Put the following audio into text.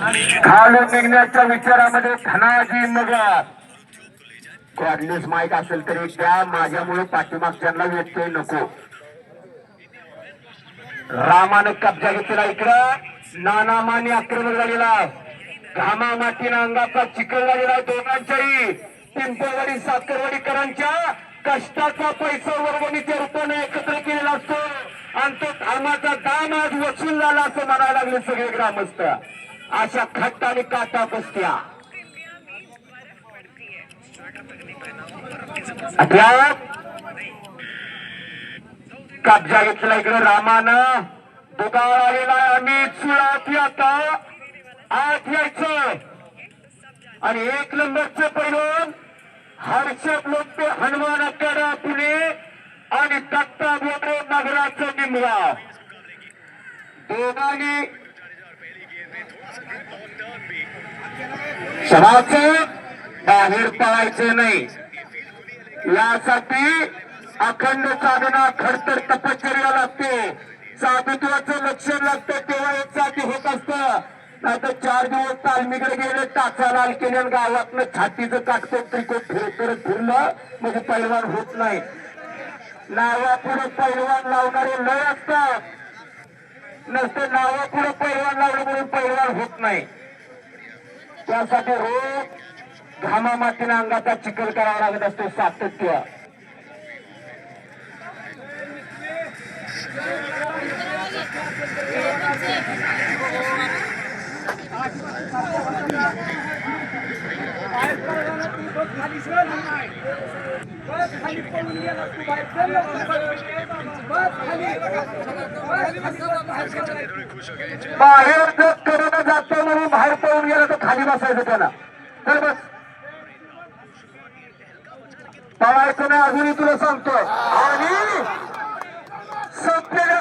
खालून निघण्याच्या विचारामध्ये धनाजी मगर कॉर्डलेस माहीत असेल तरी त्या माझ्यामुळे पाठीमागच्यांना व्यत्यय नको. रामानं कब्जा घेतला इकडं. नाना माने आक्रमण झालेला. घामा मातीनं अंगाचा चिखल झालेला आहे दोघांच्याही. पिंपळवाडी साखरवाडीकरांच्या कष्टाचा पैसा वर्गणीच्या रूपाने एकत्र केलेला असतो. आणि तो घामाचा दाम आज वसूल झाला असं म्हणायला लागले सगळे ग्रामस्थ. अशा खट्ट आणि काटा बसत्या. कब्जा घेतला इकडे रामानं. दुगाळ आलेला आम्ही चुळात आता आत यायचं. आणि एक नंबरचे पैलून हर्षद लोक हनुमान अखाडा पुणे आणि दत्ता बोबरे नगराचं निमगाव दोघांनी शहाचं बाहेर पळायचे नाही. यासाठी अखंड साधना खडतर तपश्चर्या लागते. साधुत्वाचं लक्षण लागतं तेव्हा एक साठी होत असतं. नाहीतर चार दिवस तालमीकडे गेले टाचा लाल केले गावातनं छातीचं काटतो क्रिकेट फिरत करत फिरलं म्हणजे पैलवान होत नाही. नावापुढे पैलवान लावणारे लय असतात. नसते नावापुढे पैलवान लावलं म्हणून पैलवान होत नाही. त्यासाठी रोज घामा मातीने अंगाचा चिखल करावा लागत असतो सातत्य. खाली सर बस खाली पळून गेला तू बाहेर चल बस खाली. बाहेर बाहेर जर करोना जातो म्हणून बाहेर पळून गेला तर खाली बसायचं त्याला. तर बस. पळायचं नाही अजूनही तुला सांगतो. आणि संपलेल्या